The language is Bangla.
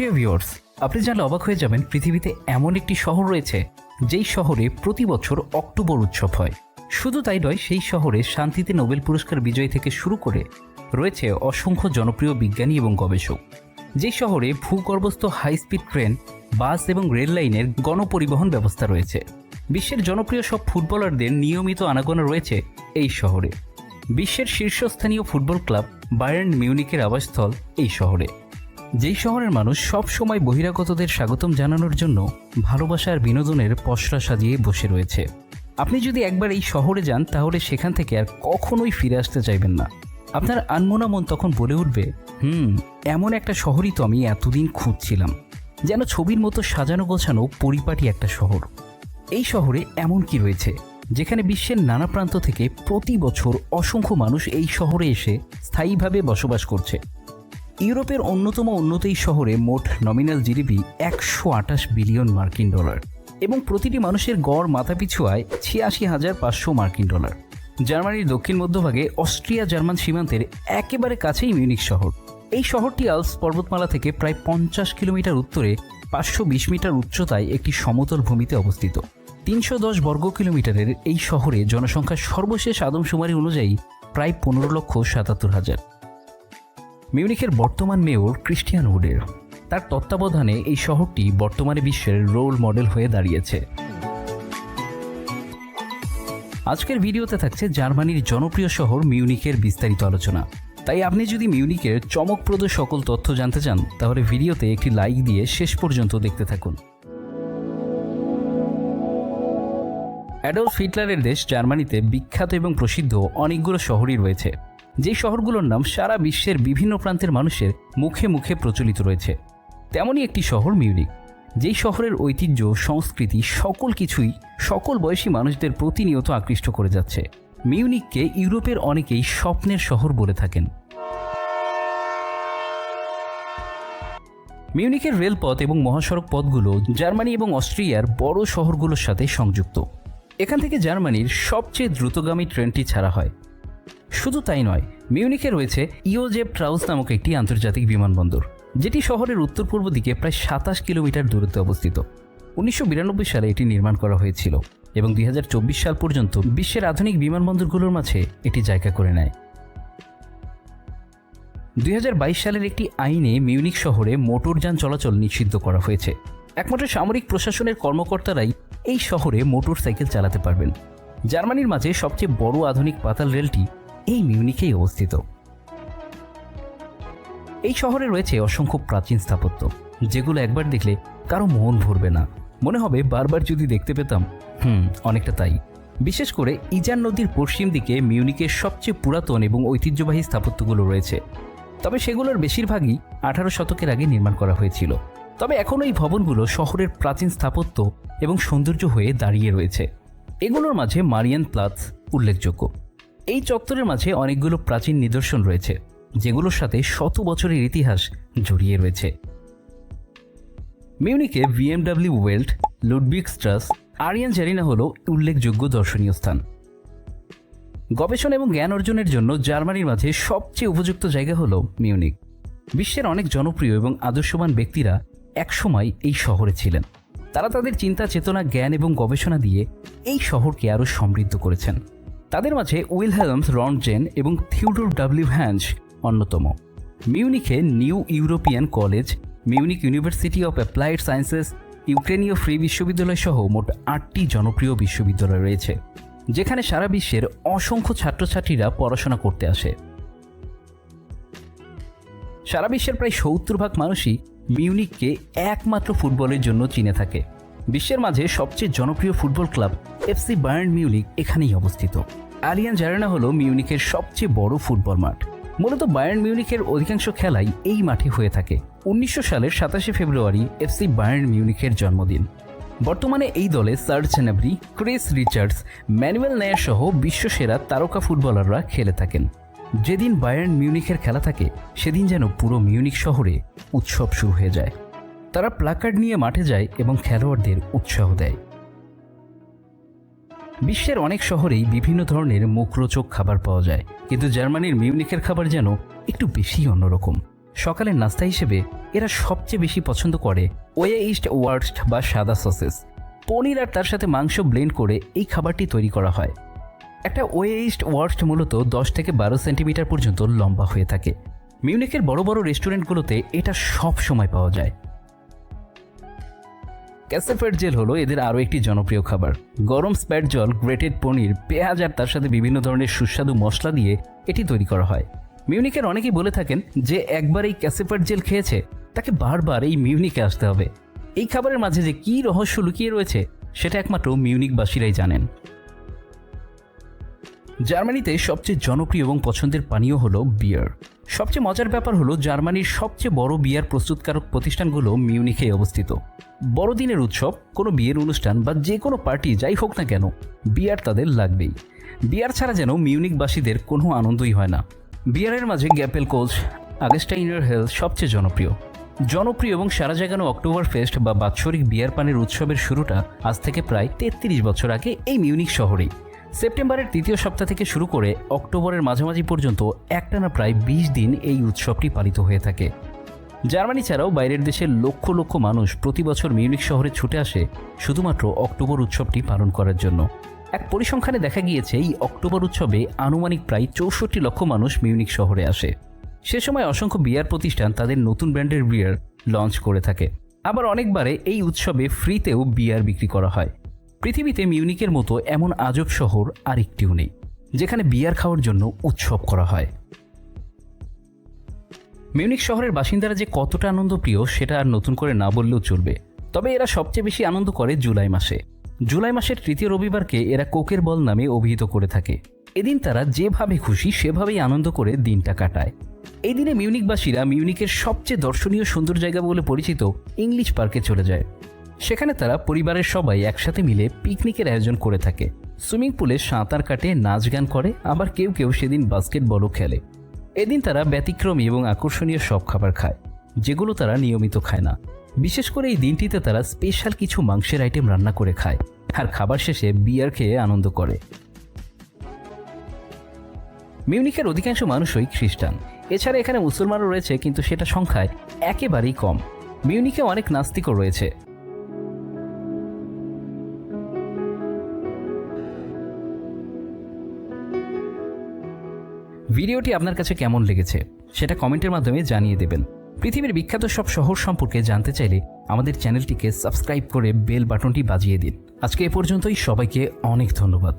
প্রিয় ভিউয়ার্স, আপনি জানলে অবাক হয়ে যাবেন, পৃথিবীতে এমন একটি শহর রয়েছে, যেই শহরে প্রতি বছর অক্টোবর উৎসব হয়। শুধু তাই নয়, সেই শহরে শান্তিতে নোবেল পুরস্কার বিজয়ী থেকে শুরু করে রয়েছে অসংখ্য জনপ্রিয় বিজ্ঞানী এবং গবেষক। যেই শহরে ভূগর্ভস্থ হাই স্পিড ট্রেন, বাস এবং রেল লাইনের গণপরিবহন ব্যবস্থা রয়েছে। বিশ্বের জনপ্রিয় সব ফুটবলারদের নিয়মিত আনাগোনা রয়েছে এই শহরে। বিশ্বের শীর্ষস্থানীয় ফুটবল ক্লাব বায়ার্ন মিউনিকের আবাসস্থল এই শহরে। যেই শহরের মানুষ সব সময় বহিরাগতদের স্বাগতম জানানোর জন্য ভালোবাসা আর বিনোদনের পসরা সাজিয়ে বসে রয়েছে। আপনি যদি একবার এই শহরে যান, তাহলে সেখান থেকে আর কখনোই ফিরে আসতে চাইবেন না। আপনার আনমোনা মন তখন বলে উঠবে, হুম, এমন একটা শহরই তো আমি এতদিন খুঁজছিলাম, যেন ছবির মতো সাজানো গোছানো পরিপাটি একটা শহর। এই শহরে এমন কি রয়েছে, যেখানে বিশ্বের নানা প্রান্ত থেকে প্রতি বছর অসংখ্য মানুষ এই শহরে এসে স্থায়ীভাবে বসবাস করছে। ইউরোপের অন্যতম উন্নত শহরে মোট নমিনাল জিডিপি একশো আঠাশ বিলিয়ন মার্কিন ডলার এবং প্রতিটি মানুষের গড় মাথাপিছু আয় ছিয়াশি হাজার পাঁচশো মার্কিন ডলার জার্মানির দক্ষিণ মধ্যভাগে অস্ট্রিয়া জার্মান সীমান্তের একেবারে কাছেই মিউনিক শহর। এই শহরটি আলস পর্বতমালা থেকে প্রায় পঞ্চাশ কিলোমিটার উত্তরে পাঁচশো বিশ মিটার উচ্চতায় একটি সমতল ভূমিতে অবস্থিত। তিনশো দশ বর্গ কিলোমিটারের এই শহরে জনসংখ্যার সর্বশেষ আদমশুমারি অনুযায়ী প্রায় পনেরো লক্ষ সাতাত্তর হাজার। মিউনিখের বর্তমান মেয়র ক্রিস্টিয়ান উডের তার তত্ত্বাবধানে এই শহরটি বর্তমানে বিশ্বের রোল মডেল হয়ে দাঁড়িয়েছে। আজকের ভিডিওতে থাকছে জার্মানির জনপ্রিয় শহর মিউনিকের বিস্তারিত আলোচনা। তাই আপনি যদি মিউনিকের চমকপ্রদ সকল তথ্য জানতে চান, তাহলে ভিডিওতে একটি লাইক দিয়ে শেষ পর্যন্ত দেখতে থাকুন। অ্যাডলফ হিটলারের দেশ জার্মানিতে বিখ্যাত এবং প্রসিদ্ধ অনেকগুলো শহরই রয়েছে। যেই শহরগুলোর নাম সারা বিশ্বের বিভিন্ন প্রান্তের মানুষের মুখে মুখে প্রচলিত রয়েছে, তেমনই একটি শহর মিউনিক। যেই শহরের ঐতিহ্য, সংস্কৃতি সকল কিছুই সকল বয়সী মানুষদের প্রতিনিয়ত আকৃষ্ট করে যাচ্ছে। মিউনিককে ইউরোপের অনেকেই স্বপ্নের শহর বলে থাকেন। মিউনিকের রেলপথ এবং মহাসড়ক পথগুলো জার্মানি এবং অস্ট্রিয়ার বড় শহরগুলোর সাথে সংযুক্ত। এখান থেকে জার্মানির সবচেয়ে দ্রুতগামী ট্রেনটি ছাড়া হয়। শুধু তাই নয় মিউনিকে রয়েছে ইওজেব ট্রাউস নামক একটি আন্তর্জাতিক বিমানবন্দর, যেটি শহরের উত্তর পূর্ব দিকে প্রায় সাতাশ কিলোমিটার দূরত্বে অবস্থিত। উনিশশো বিরানব্বই সালে এটি নির্মাণ করা হয়েছিল এবং দুই হাজার চব্বিশ সাল পর্যন্ত বিশ্বের আধুনিক বিমানবন্দরগুলোর মাঝে এটি জায়গা করে নেয়। দুই হাজার বাইশ সালের একটি আইনে মিউনিক শহরে মোটরযান চলাচল নিষিদ্ধ করা হয়েছে। একমাত্র সামরিক প্রশাসনের কর্মকর্তারাই এই শহরে মোটর সাইকেল চালাতে পারবেন। জার্মানির মাঝে সবচেয়ে বড় আধুনিক পাতাল রেলটি এই মিউনিকেই অবস্থিত। এই শহরে রয়েছে অসংখ্য প্রাচীন স্থাপত্য, যেগুলো একবার দেখলে কারও মন ভরবে না। মনে হবে বারবার যদি দেখতে পেতাম, হুম, অনেকটা তাই। বিশেষ করে ইজান নদীর পশ্চিম দিকে মিউনিকের সবচেয়ে পুরাতন এবং ঐতিহ্যবাহী স্থাপত্যগুলো রয়েছে। তবে সেগুলোর বেশিরভাগই আঠারো শতকের আগে নির্মাণ করা হয়েছিল। তবে এখনও এই ভবনগুলো শহরের প্রাচীন স্থাপত্য এবং সৌন্দর্য হয়ে দাঁড়িয়ে রয়েছে। এগুলোর মাঝে মারিয়ান প্লাথ উল্লেখযোগ্য। এই চত্বরের মাঝে অনেকগুলো প্রাচীন নিদর্শন রয়েছে, যেগুলোর সাথে শত বছরের ইতিহাস জড়িয়ে রয়েছে। মিউনিকে ভিএমডাব্লিউ ওয়েল্ড লুডবিক স্ট্রাস, আরিয়ান জারিনা হল উল্লেখযোগ্য দর্শনীয় স্থান। গবেষণা এবং জ্ঞান অর্জনের জন্য জার্মানির মাঝে সবচেয়ে উপযুক্ত জায়গা হল মিউনিক বিশ্বের অনেক জনপ্রিয় এবং আদর্শবান ব্যক্তিরা একসময় এই শহরে ছিলেন। তারা তাদের চিন্তা, চেতনা, জ্ঞান এবং গবেষণা দিয়ে এই শহরকে আরও সমৃদ্ধ করেছেন। তাদের মাঝে উইলহেলমস রনজেন এবং থিউডোর ডাব্লিউ হ্যান্স অন্যতম। মিউনিখে new European college Munich university of applied sciences, ইউক্রেনীয় ফ্রি বিশ্ববিদ্যালয় সহ মোট আটটি জনপ্রিয় বিশ্ববিদ্যালয় রয়েছে, যেখানে সারা বিশ্বের অসংখ্য ছাত্রছাত্রীরা পড়াশোনা করতে আসে। সারা বিশ্বের প্রায় সত্তর ভাগ মানুষই মিউনিককে একমাত্র ফুটবলের জন্য চিনে থাকে। বিশ্বের মাঝে সবচেয়ে জনপ্রিয় football club FC Bayern Munich এখানেই অবস্থিত। আলিয়ান জারেনা হল মিউনিকের সবচেয়ে বড় ফুটবল মাঠ। মূলত বায়ার্ন মিউনিকের অধিকাংশ খেলাই এই মাঠে হয়ে থাকে। উনিশশো সালের সাতাশে ফেব্রুয়ারি এফসি বায়ার্ন মিউনিকের জন্মদিন। বর্তমানে এই দলে Serge Gnabry Chris Richards, Manuel Neuer সহ বিশ্বসেরা তারকা ফুটবলাররা খেলে থাকেন। যেদিন বায়ার্ন মিউনিকের খেলা থাকে, সেদিন যেন পুরো মিউনিক শহরে উৎসব শুরু হয়ে যায়। তারা প্লাকার্ড নিয়ে মাঠে যায় এবং খেলোয়াড়দের উৎসাহ দেয়। বিশ্বের অনেক শহরেই বিভিন্ন ধরনের মুখরোচক খাবার পাওয়া যায়, কিন্তু জার্মানির মিউনিকের খাবার যেন একটু বেশি অন্যরকম। সকালের নাস্তা হিসেবে এরা সবচেয়ে বেশি পছন্দ করে ওয়ে ইস্ট ওয়ার্স্ট বা সাদা সসেস। পনির আর তার সাথে মাংস ব্লেন্ড করে এই খাবারটি তৈরি করা হয়। একটা ওয়ে ইস্ট ওয়ার্স্ট মূলত দশ থেকে বারো সেন্টিমিটার পর্যন্ত লম্বা হয়ে থাকে। মিউনিকের বড় বড় রেস্টুরেন্টগুলোতে এটা সব সময় পাওয়া যায়। ক্যাসেফের জেল হলো এদের আরও একটি জনপ্রিয় খাবার। গরম স্প্যাট জল, গ্রেটেড পনির, পেঁয়াজ আর তার সাথে বিভিন্ন ধরনের সুস্বাদু মশলা দিয়ে এটি তৈরি করা হয়। মিউনিকের অনেকেই বলে থাকেন যে একবার এই ক্যাসেফার জেল খেয়েছে, তাকে বারবার এই মিউনিকে আসতে হবে। এই খাবারের মাঝে যে কী রহস্য লুকিয়ে রয়েছে, সেটা একমাত্র মিউনিকবাসীরাই জানেন। জার্মানিতে সবচেয়ে জনপ্রিয় এবং পছন্দের পানীয় হলো বিয়ার। সবচেয়ে মজার ব্যাপার হলো জার্মানির সবচেয়ে বড় বিয়ার প্রস্তুতকারক প্রতিষ্ঠানগুলো মিউনিখে অবস্থিত। বড়দিনের উৎসব, কোনো বিয়ের অনুষ্ঠান বা যে কোনো পার্টি যাই হোক না কেন, বিয়ার তাদের লাগবেই। বিয়ার ছাড়া যেন মিউনিকবাসীদের কোনো আনন্দই হয় না। বিয়ারের মাঝে গ্যাপেল কোচ, আগস্টাইনার হেলথ সবচেয়ে জনপ্রিয়। জনপ্রিয় এবং সারা জাগানো অক্টোবর ফেস্ট বা বাৎসরিক বিয়ার পানের উৎসবের শুরুটা আজ থেকে প্রায় তেত্রিশ বছর আগে এই মিউনিক শহরেই। সেপ্টেম্বরের তৃতীয় সপ্তাহ থেকে শুরু করে অক্টোবরের মাঝামাঝি পর্যন্ত একটানা প্রায় বিশ দিন এই উৎসবটি পালিত হয়ে থাকে। জার্মানি ছাড়াও বাইরের দেশের লক্ষ লক্ষ মানুষ প্রতি বছর মিউনিক শহরে ছুটে আসে শুধুমাত্র অক্টোবর উৎসবটি পালন করার জন্য। এক পরিসংখ্যানে দেখা গিয়েছে, এই অক্টোবর উৎসবে আনুমানিক প্রায় চৌষট্টি লক্ষ মানুষ মিউনিক শহরে আসে। সে সময় অসংখ্য বিয়ার প্রতিষ্ঠান তাদের নতুন ব্র্যান্ডের বিয়ার লঞ্চ করে থাকে। আবার অনেকবারে এই উৎসবে ফ্রিতেও বিয়ার বিক্রি করা হয়। পৃথিবীতে মিউনিকের মতো এমন আজব শহর আর একটিও নেই, যেখানে বিয়ার খাওয়ার জন্য উৎসব করা হয়। মিউনিক শহরের বাসিন্দারা যে কতটা আনন্দ প্রিয় সেটা আর নতুন করে না বললেও চলবে। তবে এরা সবচেয়ে বেশি আনন্দ করে জুলাই মাসে। জুলাই মাসের তৃতীয় রবিবারকে এরা কোকের বল নামে অভিহিত করে থাকে। এদিন তারা যেভাবে খুশি সেভাবেই আনন্দ করে দিনটা কাটায়। এই দিনে মিউনিকবাসীরা মিউনিকের সবচেয়ে দর্শনীয় সুন্দর জায়গা বলে পরিচিত ইংলিশ পার্কে চলে যায়। সেখানে তারা পরিবারের সবাই একসাথে মিলে পিকনিকের আয়োজন করে থাকে। সুইমিং পুলে সাঁতার কাটে, নাচ গান করে, আবার কেউ কেউ সেদিন বাস্কেটবলও খেলে। এদিন তারা ব্যতিক্রমী এবং আকর্ষণীয় সব খাবার খায়, যেগুলো তারা নিয়মিত খায় না। বিশেষ করে এই দিনটিতে তারা স্পেশাল কিছু মাংসের আইটেম রান্না করে খায় আর খাবার শেষে বিয়ার খেয়ে আনন্দ করে। মিউনিকের অধিকাংশ মানুষই খ্রিস্টান। এছাড়া এখানে মুসলমানও রয়েছে, কিন্তু সেটা সংখ্যায় একেবারেই কম। মিউনিকে অনেক নাস্তিকও রয়েছে। ভিডিওটি আপনার কাছে কেমন লেগেছে সেটা কমেন্টের মাধ্যমে জানিয়ে দেবেন। পৃথিবীর বিখ্যাত সব শহর সম্পর্কে জানতে চাইলে আমাদের চ্যানেলটিকে সাবস্ক্রাইব করে বেল বাটনটি বাজিয়ে দিন। আজকে এ পর্যন্তই সবাইকে অনেক ধন্যবাদ।